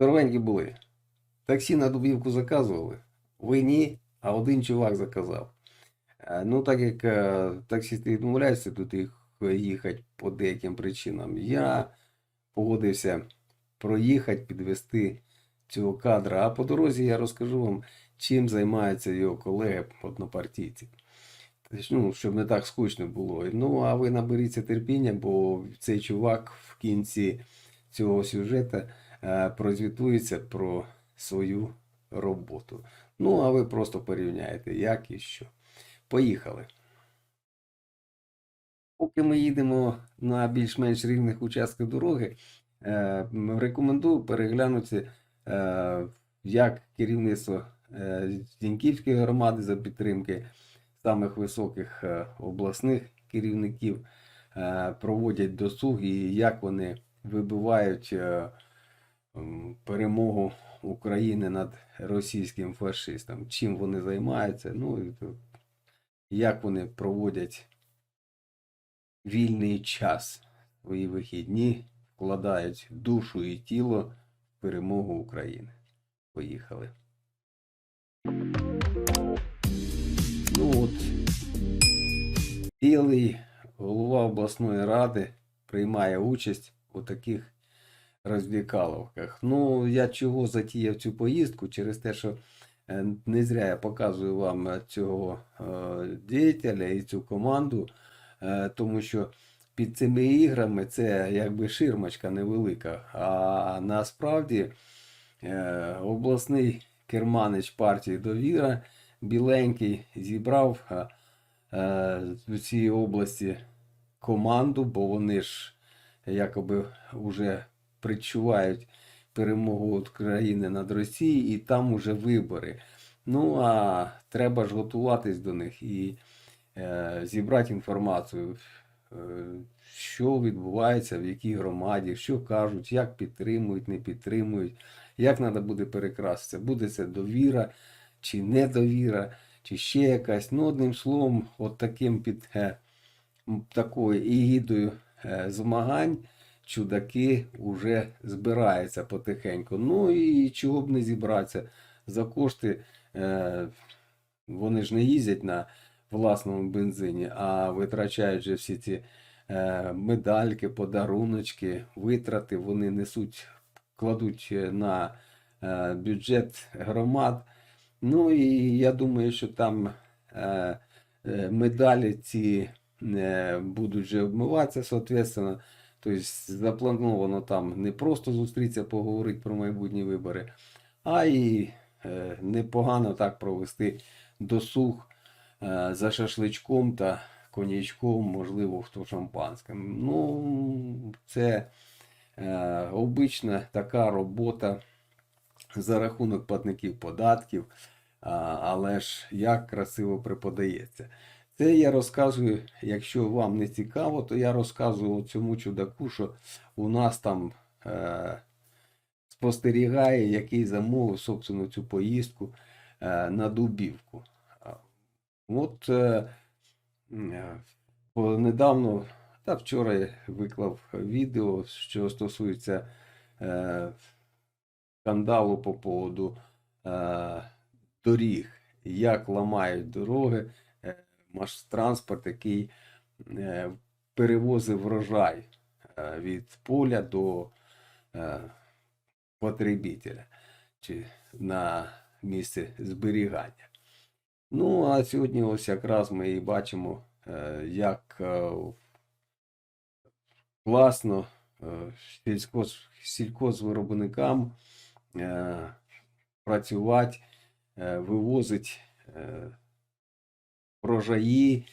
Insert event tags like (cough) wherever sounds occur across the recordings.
Здоровенькі були. Таксі на Дубівку заказували. Ви ні, а один чувак заказав. Е, Ну, так як е, таксісти відмовляються тут їх їхати по деяким причинам, я погодився проїхати, підвести цього кадра. А по дорозі я розкажу вам, чим займаються його колеги однопартійці. Ну, щоб не так скучно було. Ну, а ви наберіться терпіння, бо цей чувак в кінці цього сюжету прозвітується про свою роботу. Ну, а ви просто порівняєте, як і що. Поїхали. Поки ми їдемо на більш-менш рівних участках дороги, е, рекомендую переглянути, е, як керівництво е, Зіньківської громади за підтримки самих високих е, обласних керівників е, проводять досуг і як вони вибивають е, перемогу України над російським фашистом, чим вони займаються, ну і як вони проводять вільний час, свої вихідні, вкладають душу і тіло в перемогу України. Поїхали. Ну от, цілий голова обласної ради приймає участь у таких розвікаловках. Ну, я чого затіяв цю поїздку? Через те, що е, не зря я показую вам е, цього е, діятеля і цю команду, тому що під цими іграми це якби ширмочка невелика. А насправді обласний керманич партії Довіра біленький зібрав з цієї області команду, бо вони ж якоби вже предчувають перемогу України над Росією, і там уже вибори. Ну а треба ж готуватись до них і е, зібрати інформацію, е, що відбувається в якій громаді, що кажуть, як підтримують, не підтримують, як треба буде перекрастися, буде це довіра чи недовіра, чи ще якась. Ну, одним словом, от таким під е, такою ігідою е, змагань чудаки вже збираються потихеньку. Ну і чого б не зібратися за кошти. Е, вони ж не їздять на власному бензині, а витрачають всі ці е, медальки, подаруночки, витрати вони несуть, кладуть е, на бюджет громад. Ну і я думаю, що там медалі ці будуть вже обмиватися, соответственно. Тобто заплановано там не просто зустрітися, поговорити про майбутні вибори, а і е, непогано так провести досуг е, за шашличком та коньячком, можливо, хто шампанським. Ну, це е, обична така робота за рахунок платників податків, а, але ж як красиво преподається. Це я розказую, якщо вам не цікаво, то я розказую цьому чудаку, що у нас там е, спостерігає, який замовив, собственно, цю поїздку е, на Дубівку. От е, е, недавно, та вчора я виклав відео, що стосується е, скандалу по поводу е, доріг, як ламають дороги, транспорт, який е, перевозив врожай е, від поля до е, потребителя чи на місце зберігання. Ну, а сьогодні ось якраз ми і бачимо, як класно сільськоз, сільхозвиробникам е, працювати, вивозить врожаї,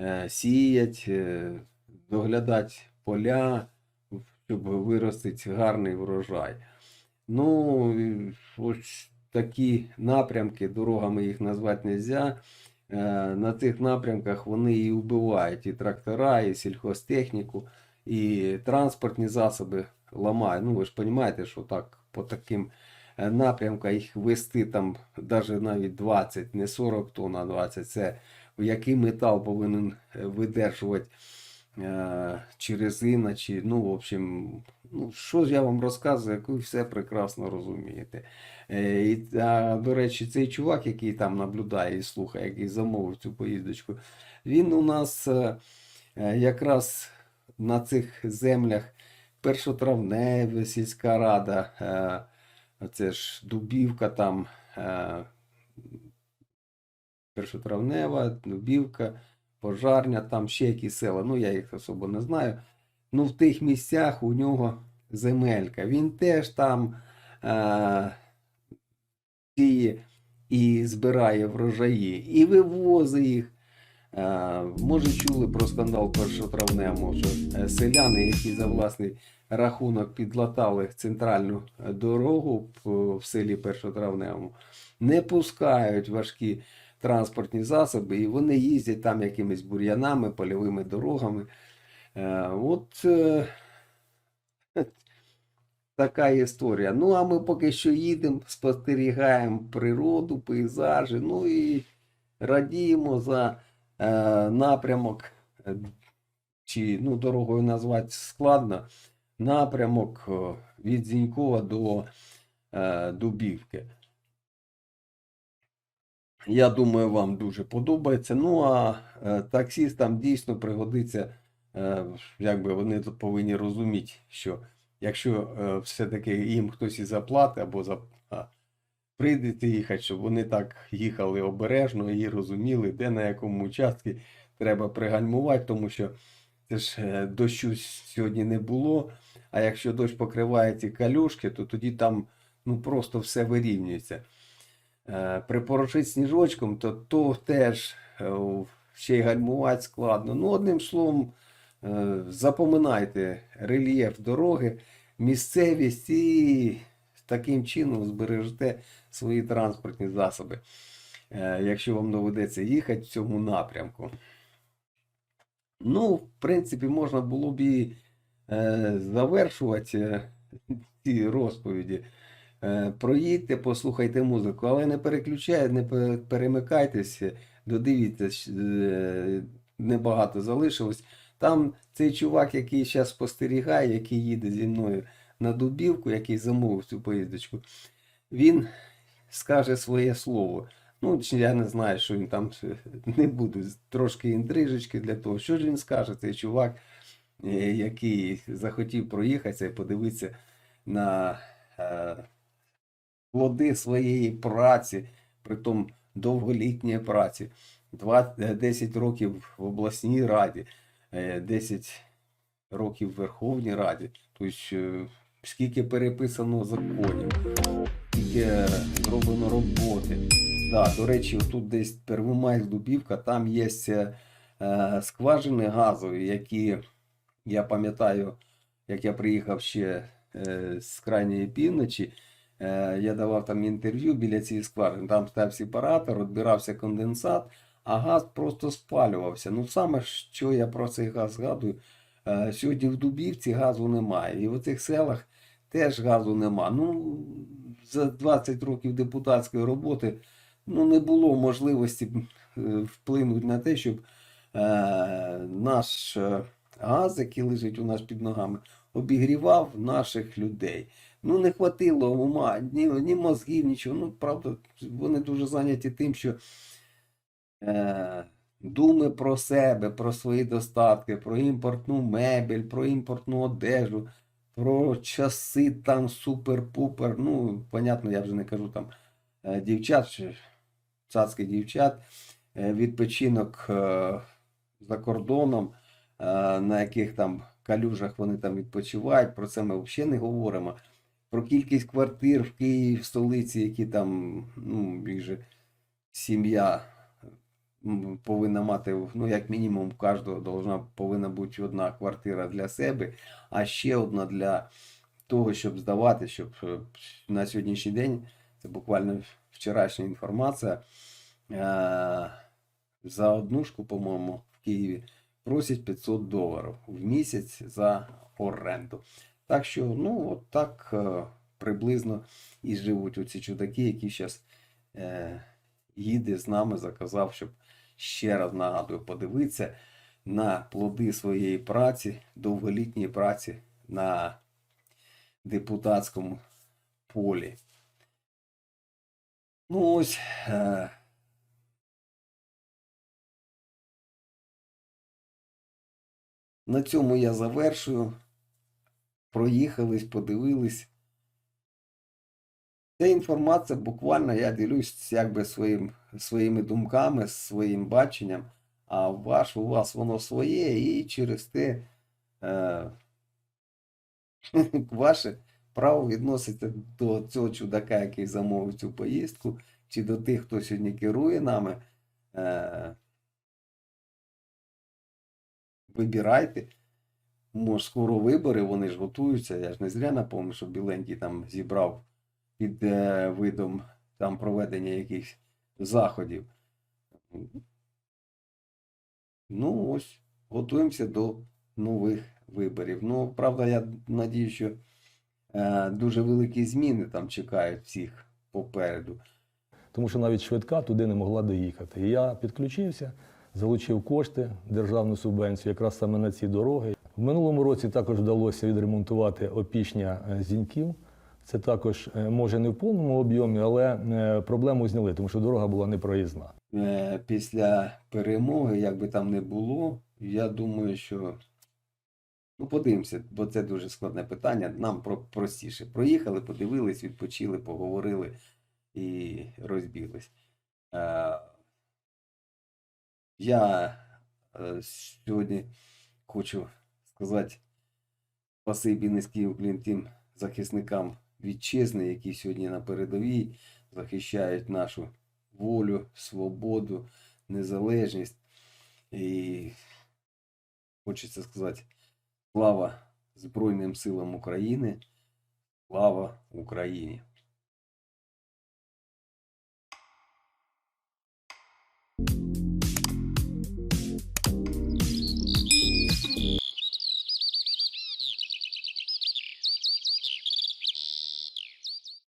е, сіять, е, доглядати поля, щоб виростити гарний врожай. Ну, ось такі напрямки, дорогами їх назвати не можна. На цих напрямках вони і вбивають і трактора, і сільхозтехніку, і транспортні засоби ламають. Ну, ви ж розумієте, що так по таким е, напрямкам їх вести там навіть 20, не 40 тонн, а 20. Це який метал повинен е, видержувати е, чи ну, в общем, Ну, що ж я вам розказую, як ви все прекрасно розумієте. Е, і, а, до речі, цей чувак, який там наблюдає і слухає, який замовив цю поїздочку, він у нас якраз на цих землях першотравневе, сільська рада, це ж Дубівка там, першотравнева, Дубівка, Пожарня, там ще якісь села, ну я їх особо не знаю. Ну, в тих місцях у нього земелька. Він теж там е, сіє і збирає врожаї, і вивозить їх. Е, може, чули про скандал першотравневого, що е, селяни, які за власний рахунок підлатали центральну дорогу в селі Першотравневому, не пускають важкі транспортні засоби, і вони їздять там якимись бур'янами, польовими дорогами. Е, От е, (laughs) така історія. Ну, а ми поки що їдемо, спостерігаємо природу, пейзажі, ну і радіємо за е, напрямок, чи ну, дорогою назвати складно, напрямок від Зінькова до Дубівки. Я думаю, вам дуже подобається. Ну а е, таксістам дійсно пригодиться, е, якби вони повинні розуміти, що якщо е, все-таки їм хтось і заплатить або за, прийдете їхати, щоб вони так їхали обережно і розуміли, де на якому участку треба пригальмувати, тому що це ж дощу сьогодні не було. А якщо дощ покриває ці калюшки, то тоді там ну, просто все вирівнюється. Е, Припорошити сніжочком, то, то теж е, ще й гальмувати складно. Ну, одним словом, е, запоминайте рельєф дороги, місцевість і таким чином збережете свої транспортні засоби, якщо вам доведеться їхати в цьому напрямку. Ну, в принципі, можна було б і завершувати ці розповіді. Е, проїдьте, послухайте музику, але не переключайте, не пе- перемикайтесь, додивіться, е, небагато залишилось. Там цей чувак, який зараз спостерігає, який їде зі мною на Дубівку, який замовив цю поїздочку, він скаже своє слово. Ну, я не знаю, що він там не буду. Трошки інтрижечки для того. Що ж він скаже, цей чувак, е, який захотів проїхатися і подивитися на е, плоди своєї праці, притом довголітньої праці. Два- е, 10 років в обласній раді, е, 10 років в Верховній Раді. Тобто, е, скільки переписано законів, скільки е, зроблено роботи. Да, до речі, тут десь Первомайськ Дубівка, там є е, е, скважини газові, які я пам'ятаю, як я приїхав ще е, з крайньої півночі. Е, я давав там інтерв'ю біля цієї скважини. Там став сепаратор, відбирався конденсат, а газ просто спалювався. Ну саме що я про цей газ згадую, е, сьогодні в Дубівці газу немає. І в цих селах теж газу нема. Ну, за 20 років депутатської роботи ну, не було можливості вплинути на те, щоб е, наш газ, який лежить у нас під ногами, обігрівав наших людей. Ну, не хватило ума, ні, ні мозгів, нічого. Ну, правда, вони дуже зайняті тим, що е, думи про себе, про свої достатки, про імпортну мебель, про імпортну одежу, про часи там супер-пупер. Ну, понятно, я вже не кажу там е, дівчат, чи цацьких дівчат, е, відпочинок е, за кордоном, е, на яких там калюжах вони там відпочивають. Про це ми взагалі не говоримо. Про кількість квартир в Києві, в столиці, які там, ну, же сім'я повинна мати, ну, як мінімум, у кожного должна, повинна бути одна квартира для себе, а ще одна для того, щоб здавати, щоб е, на сьогоднішній день, це буквально вчорашня інформація, е, за однушку, по-моєму, в Києві просять 500 доларів в місяць за оренду. Так що, ну, от так е, приблизно і живуть оці чудаки, які зараз е, їде з нами, заказав, щоб ще раз нагадую, подивитися на плоди своєї праці, довголітньої праці на депутатському полі. Ну ось. Е, на цьому я завершую. Проїхались, подивились. Ця інформація буквально я ділюсь якби своїм, своїми думками, своїм баченням, а ваш, у вас воно своє, і через те е, (laughs) ваше право відноситься до цього чудака, який замовив цю поїздку, чи до тих, хто сьогодні керує нами. Е, вибирайте. Може, скоро вибори, вони ж готуються. Я ж не зря напомню, що Біленький там зібрав під е, видом там проведення якихось заходів. Ну, ось, готуємося до нових виборів. Ну, правда, я надію, що е, дуже великі зміни там чекають всіх попереду. тому що навіть швидка туди не могла доїхати. І я підключився, залучив кошти, державну субвенцію, якраз саме на ці дороги. В минулому році також вдалося відремонтувати опішня е, зіньків. Це також е, може не в повному об'ємі, але е, проблему зняли, тому що дорога була непроїзна. Після перемоги, як би там не було, я думаю, що ну, подивимося, бо це дуже складне питання. Нам про простіше. Проїхали, подивились, відпочили, поговорили і розбіглись. Я сьогодні хочу сказати спасибі низький уклін тим захисникам вітчизни, які сьогодні на передовій захищають нашу волю, свободу, незалежність. І хочеться сказати слава Збройним силам України, слава Україні!